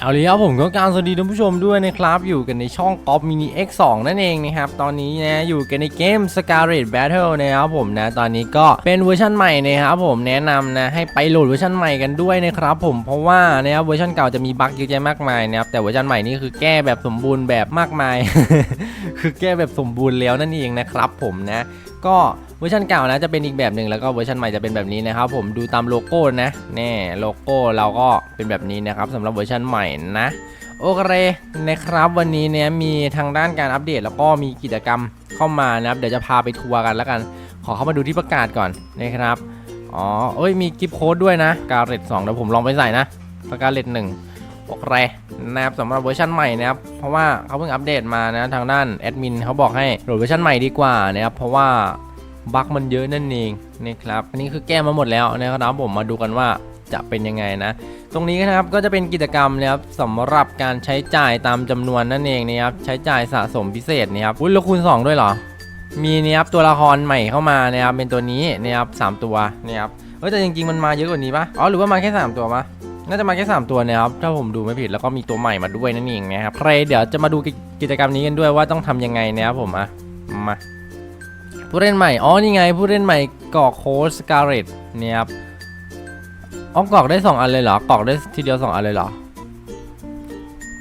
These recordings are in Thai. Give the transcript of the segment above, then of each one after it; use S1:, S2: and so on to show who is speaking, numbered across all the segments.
S1: เอาเลยครับผมก็การสวัสดีท่านผู้ชมด้วยนะครับ อยู่กันในช่อง g o p Mini X2 นั่นเองนะครับ ตอนนี้นะอยู่กันในเกม Scarlet Battle นะครับผมนะ ตอนนี้ก็เป็นเวอร์ชันใหม่นะครับผมแนะนำนะให้ไปโหลดเวอร์ชันใหม่กันด้วยนะครับผมเพราะว่านะครับเวอร์ชันเก่าจะมีบั๊กเยอะแยะมากมายนะครับแต่เวอร์ชันใหม่นี่คือแก้แบบสมบูรณ์แบบมากมาย คือแก้แบบสมบูรณ์แล้วนั่นเองนะครับผมนะ ก็ เวอร์ชันเก่านะจะเป็นอีกแบบหนึ่งแล้วก็เวอร์ชันใหม่จะเป็นแบบนี้นะครับ ผมดูตามโลโก้นะแน่โลโก้เราก็เป็นแบบนี้นะครับสำหรับเวอร์ชันใหม่นะโอเคนะครับวันนี้เนี่ยมีทางด้านการอัปเดตแล้วก็มีกิจกรรมเข้ามานะครับ เดี๋ยวจะพาไปทัวร์กันแล้วกัน ขอเข้ามาดูที่ประกาศก่อนนะครับอ๋อเอ้ยมีกิฟต์โค้ดด้วยนะการเรตสองเดี๋ยวผมลองไปใส่นะประกาศเรตหนึ่งโอเคนะครับสำหรับเวอร์ชันใหม่นะครับเพราะว่าเขาเพิ่งอัปเดตมานะทางด้านแอดมินเขาบอกให้โหลดเวอร์ชันใหม่ดีกว่านะครับเพราะว่า บั๊กมันเยอะนั่นเองนะครับอันนี้คือแก้มาหมดแล้วนะครับผมมาดูกันว่าจะเป็นยังไงนะ ตรงนี้นะครับก็จะเป็นกิจกรรมนะครับสำหรับการใช้จ่ายตามจำนวนนั่นเองนะครับใช้จ่ายสะสมพิเศษนะครับอุ้ยแล้วคูณ 2 ด้วยเหรอ มีนะครับตัวละครใหม่เข้ามานะครับเป็นตัวนี้นะครับสามตัวนะครับเออแต่จริงๆมันมาเยอะกว่านี้ปะอ๋อหรือว่ามาแค่สามตัวปะน่าจะมาแค่สามตัวนะครับถ้าผมดูไม่ผิดแล้วก็มีตัวใหม่มาด้วยนั่นเองนะครับใครเดี๋ยวจะมาดูกิจกรรมนี้กันด้วยว่าต้องทำยังไงนะครับผมอะมา ผู้เล่นใหม่ อ๋อ นี่ไง ผู้เล่นใหม่กอกโค้ดสการ์เรตเนี่ยครับอ๋อกอกได้ 2 อันเลยเหรอ กอกได้ทีเดียว 2 อันเลยเหรอ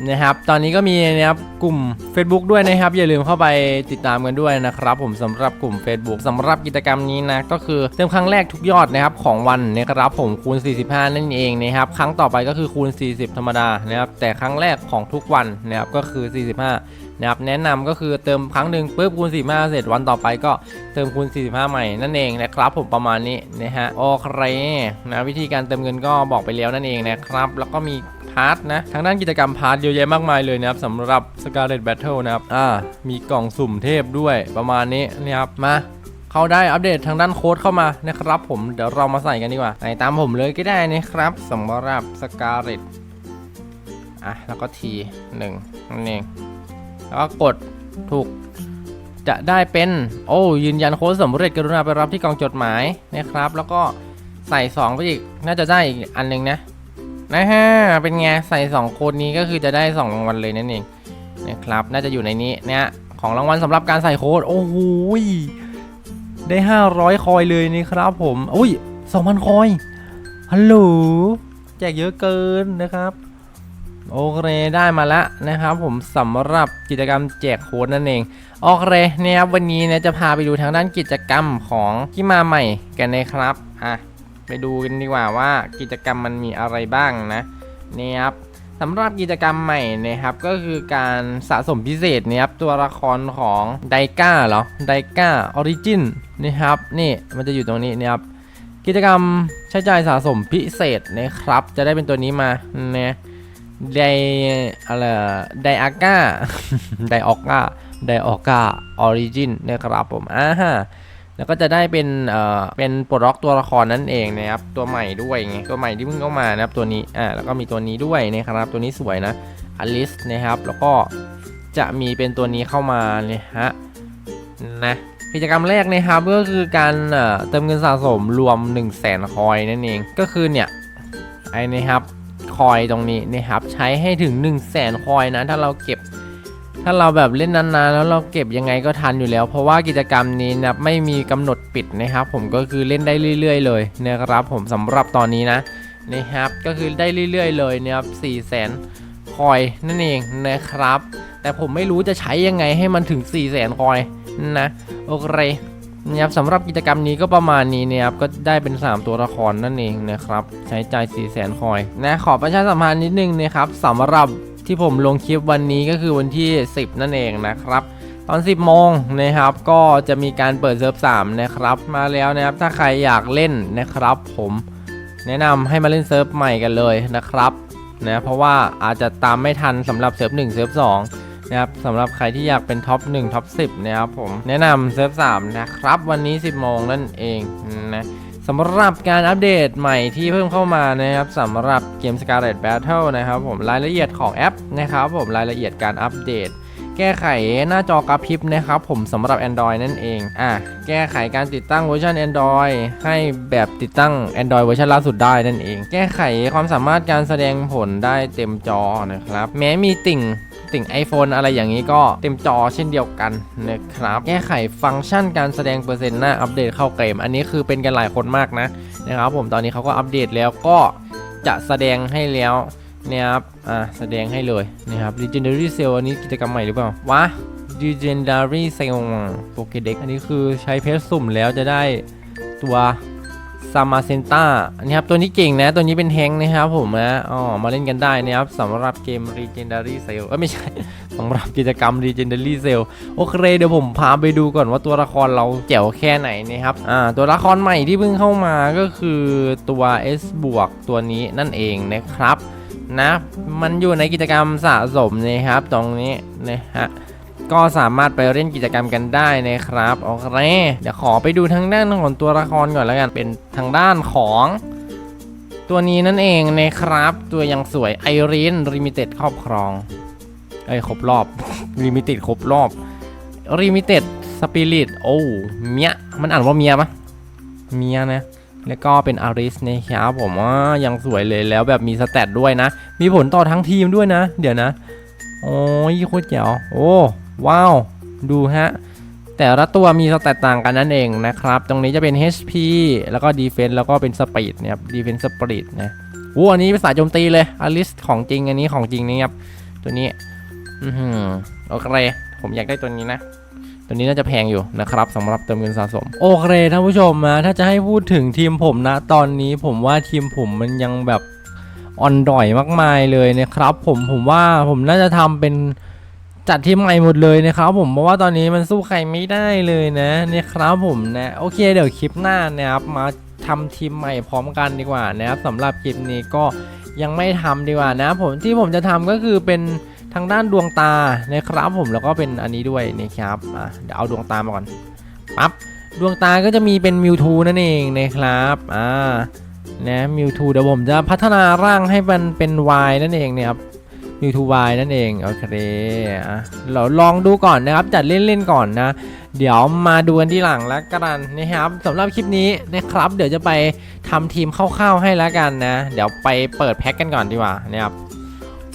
S1: นะครับ ตอนนี้ก็มีนะครับกลุ่ม Facebook ด้วยนะครับ อย่าลืมเข้าไปติดตามกันด้วยนะครับ ผมสำหรับกลุ่ม Facebook สำหรับกิจกรรมนี้นะก็คือเติมครั้งแรกทุกยอดนะครับของวันนะครับผมคูณ 45 นั่นเองนะครับครั้งต่อไปก็คือคูณ 40 ธรรมดานะครับแต่ครั้งแรกของทุกวันนะครับก็คือ 45นะครับแนะนำก็คือเติมครั้งหนึ่งปุ๊บคูณ 45 เสร็จวันต่อไปก็เติมคูณ 45 ใหม่นั่นเองนะครับผมประมาณนี้นะฮะโอเคนะวิธีการเติมเงินก็บอกไปแล้วนั่นเองนะครับ แล้วก็มีพาร์ทนะทางด้านกิจกรรมพาร์ทเยอะแยะมากมายเลยนะครับสำหรับ Scarlet Battle นะครับ อ่า มีกล่องสุ่มเทพด้วยประมาณนี้นะครับ มา เข้าได้อัปเดตทางด้านโค้ดเข้ามานะครับผม เดี๋ยวเรามาใส่กันดีกว่าใส่ตามผมเลยก็ได้นะครับสำหรับ Scarlet อะ แล้วก็ทีหนึ่งนั่นเอง แล้วก็กดถูกจะได้เป็น โอ้ยืนยันโค้ดสำเร็จกรุณาไปรับที่กล่องจดหมายนะครับ แล้วก็ใส่ 2 ไปอีก น่าจะได้อีกอันหนึงนะนะฮะเป็นไง ใส่ 2 โค้ดนี้ก็คือจะได้ 2 รางวัลเลยนั่นเอง นะครับ น่าจะอยู่ในนี้เนี่ยของรางวัลสำหรับการใส่โค้ด โอ้โหได้ 500 คอยเลยนี่ครับผมอุ้ย2,000 คอย ฮัลโหล แจกเยอะเกินนะครับ โอเคได้มาแล้วนะครับ ผมสำหรับกิจกรรมแจกโค้ดนั่นเอง โอเคนะครับวันนี้เนี่ยจะพาไปดูทางด้านกิจกรรมของที่มาใหม่กันนะครับ อะ ไปดูกันดีกว่าว่ากิจกรรมมันมีอะไรบ้างนะนี่ครับ สำหรับกิจกรรมใหม่นะครับก็คือการสะสมพิเศษนะครับตัวละครของไดก้าเหรอไดก้าออริจินนะครับนี่มันจะอยู่ตรงนี้นะครับกิจกรรมใช้จ่ายสะสมพิเศษนะครับ จะได้เป็นตัวนี้มาเนี่ยไดอะไรไดอาก้าไดออก้าไดออกก้าออริจินนะครับผมอ่าฮะ แล้วก็จะได้เป็นเอ่อเป็นปลดล็อกตัวละครนั่นเองนะครับตัวใหม่ด้วยไงตัวใหม่ที่เพิ่งเข้ามานะครับตัวนี้อ่าแล้วก็มีตัวนี้ด้วยนะครับ ตัวนี้สวยนะอลิสนะครับแล้วก็จะมีเป็นตัวนี้เข้ามาเนี่ยฮะนะกิจกรรมแรกนะครับก็คือการเติมเงินสะสมรวม 1 0 0 0 0แสนคอยนั่นเองก็คือเนี่ยไอ้นะครับคอยตรงนี้นะครับใช้ให้ถึง 1 0 0 0 0แสนคอยนะถ้าเราเก็บ ถ้าเราแบบเล่นนานๆแล้วเราเก็บยังไงก็ทันอยู่แล้ว เพราะว่ากิจกรรมนี้นะไม่มีกำหนดปิดนะครับ ผมก็คือเล่นได้เรื่อย ๆ เลยนะครับ ผมสำหรับตอนนี้นะนะครับก็คือได้เรื่อย ๆ เลยนะครับ4 0 0แสนคอยนั่นเองนะครับ แต่ผมไม่รู้จะใช้ยังไงให้มันถึง4 0 0แสนคอยนะโอเคนะครับสำหรับกิจกรรมนี้ก็ประมาณนี้นะครับก็ได้เป็น 3 ตัวละครนั่นเองนะครับ ใช้จ่าย4 0 0 0 0 0คอยนะขอประชาสัมพันธ์นิดนึงนะครับสำหรับ ที่ผมลงคลิปวันนี้ก็คือวันที่ 10 นั่นเองนะครับ ตอน 10 โมงนะครับ ก็จะมีการเปิดเซิร์ฟ3นะครับ มาแล้วนะครับ ถ้าใครอยากเล่นนะครับ ผมแนะนำให้มาเล่นเซิร์ฟใหม่กันเลยนะครับนะเพราะว่าอาจจะตามไม่ทันสำหรับเซิร์ฟ1เซิร์ฟ2นะครับสำหรับใครที่อยากเป็นท็อป1ท็อป10 นะครับผม แนะนำเซิร์ฟ3นะครับ วันนี้ 10 โมงนั่นเองนะ สำหรับการอัปเดตใหม่ที่เพิ่มเข้ามานะครับสำหรับเกม Scarlet Battle นะครับผมรายละเอียดของแอปนะครับผมรายละเอียดการอัปเดต แก้ไขหน้าจอกระพริบนะครับผมสำหรับ Android นั่นเองอะแก้ไขการติดตั้งเวอร์ชัน Android ให้แบบติดตั้ง Android เวอร์ชันล่าสุดได้นั่นเอง แก้ไขความสามารถการแสดงผลได้เต็มจอนะครับ แม้มีติ่ง ติ่ง iPhone อะไรอย่างนี้ก็เต็มจอเช่นเดียวกันนะครับแก้ไขฟังก์ชันการแสดงเปอร์เซ็นต์หน้าอัปเดตเข้าเกม อันนี้คือเป็นกันหลายคนมากนะนะครับผมตอนนี้เขาก็อัปเดตแล้วก็จะแสดงให้แล้วเนี่ยครับอ่าแสดงให้เลยนะครับ Legendary Cell อันนี้กิจกรรมใหม่หรือเปล่าวะ Legendary Cell Pokédex อันนี้คือใช้เพชรสุ่มแล้วจะได้ตัว ซามาเซนต้าอันนี้ครับตัวนี้เก่งนะตัวนี้เป็นแฮงค์นะครับผมนะอ๋อมาเล่นกันได้นะครับสำหรับเกม Legendary Cell เอ้ยไม่ใช่สำหรับกิจกรรม Legendary Cell โอเคเดี๋ยวผมพาไปดูก่อนว่าตัวละครเราเจ๋วแค่ไหนนะครับอ่าตัวละครใหม่ที่เพิ่งเข้ามาก็คือตัว S บวกตัวนี้นั่นเองนะครับนะมันอยู่ในกิจกรรมสะสมนะครับตรงนี้นะฮะ ก็สามารถไปเล่นกิจกรรมกันได้นะครับโอเคเดี๋ยวขอไปดูทางด้านของตัวละครก่อนแล้วกันเป็นทางด้านของ ตัวนี้นั่นเองนะครับ ตัวยังสวยไอรีนริมิเต็ดครอบครองเอ้ครบรอบริมิเต็ดครบรอบริมิเต็ดสปิริตโอ้เมียมันอ่านว่าเมียปะเมียนะแล้วก็เป็นอาริสนะครับผมว่ายังสวยเลยแล้วแบบมีสแตทด้วยนะ มีผลต่อทั้งทีมด้วยนะ เดี๋ยวนะ โอ้ยโคตรเจ๋วโอ้ ว้าว ดูฮะ แต่ละตัวมีสแตทต่างกันนั่นเองนะครับ ตรงนี้จะเป็น HP แล้วก็ Defense แล้วก็เป็น Speed นะครับ Defense Speed นะโอ้อันนี้เป็นสายโจมตีเลยอาริสของจริงอันนี้ของจริงนะครับ ตัวนี้อือหือโอเค ผมอยากได้ตัวนี้นะตัวนี้น่าจะแพงอยู่นะครับสำหรับเติมเงินสะสม โอเคท่านผู้ชมนะถ้าจะให้พูดถึงทีมผมนะ ตอนนี้ผมว่าทีมผมมันยังแบบอ่อนด่อยมากมายเลยนะครับ ผมผมว่าผมน่าจะทำเป็น จัดทีมใหม่หมดเลยนะครับผมเพราะว่าตอนนี้มันสู้ใครไม่ได้เลยนะนะครับผมนะโอเคเดี๋ยวคลิปหน้านะครับมาทำทีมใหม่พร้อมกันดีกว่านะครับสำหรับคลิปนี้ก็ยังไม่ทำดีกว่านะผมที่ผมจะทำก็คือเป็นทางด้านดวงตานะครับผมแล้วก็เป็นอันนี้ด้วยนะครับเดี๋ยวเอาดวงตามาก่อนปั๊บดวงตาก็จะมีเป็นมิวทูนั่นเองนะครับอ่านะมิวทูเดี๋ยวผมจะพัฒนาร่างให้มันเป็น Y นั่นเองเนี่ยครับ มิวทู Y นั่นเอง โอเคอะเราลองดูก่อนนะครับ จัดเล่นๆก่อนนะ เดี๋ยวมาดูกันที่หลังแล้วกันนะครับสำหรับคลิปนี้นะครับ เดี๋ยวจะไปทำทีมคร่าวๆให้แล้วกันนะ เดี๋ยวไปเปิดแพ็กกันก่อนดีกว่านะครับ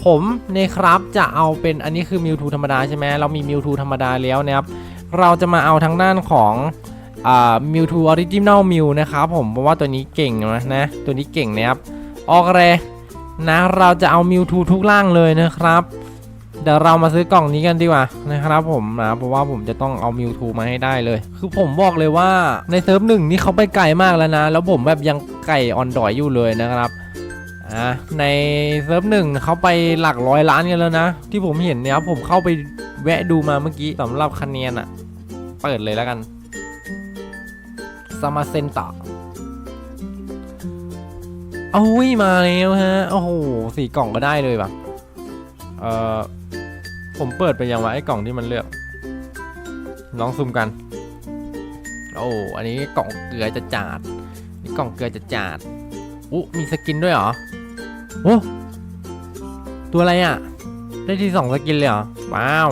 S1: ผมนะครับจะเอาเป็นอันนี้คือมิวทูธรรมดาใช่ไหมเรามีมิวทูธรรมดาแล้วนะครับ เราจะมาเอาทางด้านของมิวทูออริจินอลมิวนะครับผมเพราะว่าตัวนี้เก่งนะนะตัวนี้เก่งนะครับออกเลย นะเราจะเอามิวทูทุกร่างเลยนะครับ เดี๋ยวเรามาซื้อกล่องนี้กันดีกว่านะครับ ผมนะเพราะว่าผมจะต้องเอามิวทูมาให้ได้เลย คือผมบอกเลยว่าในเซิร์ฟหนึ่งนี่เขาไปไกลมากแล้วนะ แล้วผมแบบยังไก่ออนดอยอยู่เลยนะครับอะในเซิร์ฟหนึ่งเขาไปหลักร้อยล้านกันแล้วนะ ที่ผมเห็นเนี่ยผมเข้าไปแวะดูมาเมื่อกี้สำหรับคะแนนอะเปิดเลยแล้วกันซามาเซนตะเอาวิมาแล้วฮะ โอ้โหสี่กล่องก็ได้เลยปะเอ่อ ผมเปิดไปยังวะไอ้กล่องที่มันเลือก ลองซูมกัน โอ้ อันนี้กล่องเกลือจะจาด นี่กล่องเกลือจะจาดอุ๊มีสกินด้วยเหรอ โอ้ตัวอะไรอะ ได้ที่สองสกินเลยเหรอ ว้าว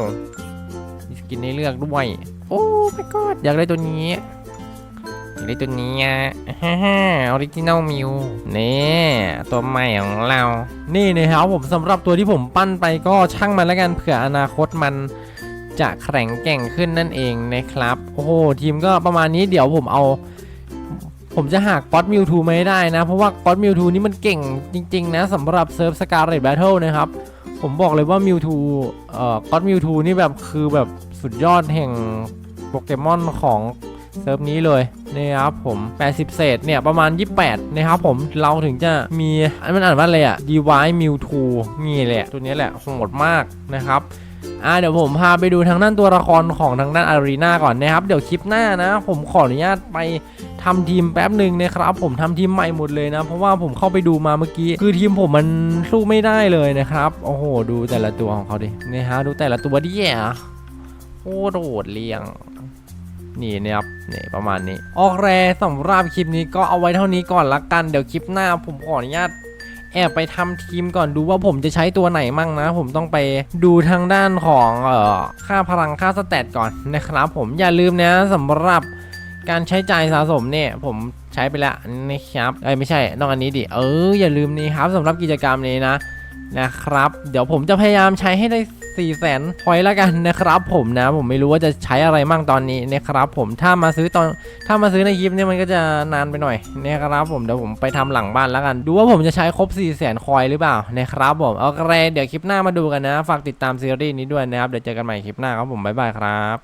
S1: มีสกินให้เลือกด้วย โอ้ไม่กอดอยากได้ตัวนี้ อยากได้ตัวนี้อะฮ่าฮ่าออริจินัลมิวนี่ตัวใหม่ของเรา นี่นะครับผมสำหรับตัวที่ผมปั้นไปก็ช่างมันแล้วกันเผื่ออนาคตมันจะแข็งแกร่งขึ้นนั่นเองนะครับ โอ้โหทีมก็ประมาณนี้เดี๋ยวผมเอา ผมจะหักป๊อตมิวทูไมาให้ได้นะ เพราะว่าป๊อตมิวทูนี่มันเก่งจริง ๆ นะสำหรับเซิร์ฟสการ์เรตแบทเทิลนะครับ ผมบอกเลยว่ามิวทูเอ่อป๊อตมิวทูนี่แบบคือแบบสุดยอดแห่งโปเกมอนของ เซิร์ฟนี้เลยนะครับผม 80 เศษเนี่ยประมาณ 28 นะครับผมเราถึงจะมีอันมันอ่านว่าอะไรอะ Divine Mewtwo นี่แหละ ตัวนี้แหละโหดมากนะครับอ่าเดี๋ยวผมพาไปดูทางด้านตัวละครของทางด้านอารีนาก่อนนะครับ เดี๋ยวคลิปหน้านะ ผมขออนุญาตไปทำทีมแป๊บหนึ่งนะครับ ผมทำทีมใหม่หมดเลยนะ เพราะว่าผมเข้าไปดูมาเมื่อกี้ คือทีมผมมันสู้ไม่ได้เลยนะครับ โอ้โห ดูแต่ละตัวของเขาดินี่ฮะดูแต่ละตัวดิแย่โอ้โดดเรียง นี่นะครับนี่ประมาณนี้ออกแรสำหรับคลิปนี้ก็เอาไว้เท่านี้ก่อนละกันเดี๋ยวคลิปหน้าผมขออนุญาตแอบไปทำทีมก่อนดูว่าผมจะใช้ตัวไหนมั่งนะ ผมต้องไปดูทางด้านของเอ่อค่าพลังค่าสเตตก่อนนะครับ ผมอย่าลืมนะสำหรับการใช้จ่ายสะสมเนี่ย ผมใช้ไปแล้วนะครับเอ้ยไม่ใช่ต้องอันนี้ดิเอออย่าลืมนี่ครับสำหรับกิจกรรมนี้นะนะครับ เดี๋ยวผมจะพยายามใช้ให้ได้ 4ี่แสนพอยแล้วกันนะครับผมนะผมไม่รู้ว่าจะใช้อะไรมั่งตอนนี้นะครับผมถ้ามาซื้อตอนถ้ามาซื้อในคลิปเนี่ยมันก็จะนานไปหน่อยนะครับผมเดี๋ยวผมไปทำหลังบ้านแล้วกัน ดูว่าผมจะใช้ครบ4ี่แสนคอยหรือเปล่านะครับผมโอเคเดี๋ยวคลิปหน้ามาดูกันนะ ฝากติดตามซีรีส์นี้ด้วยนะครับเดี๋ยวเจอกันใหม่คลิปหน้าครับผมบ๊ายบายครับ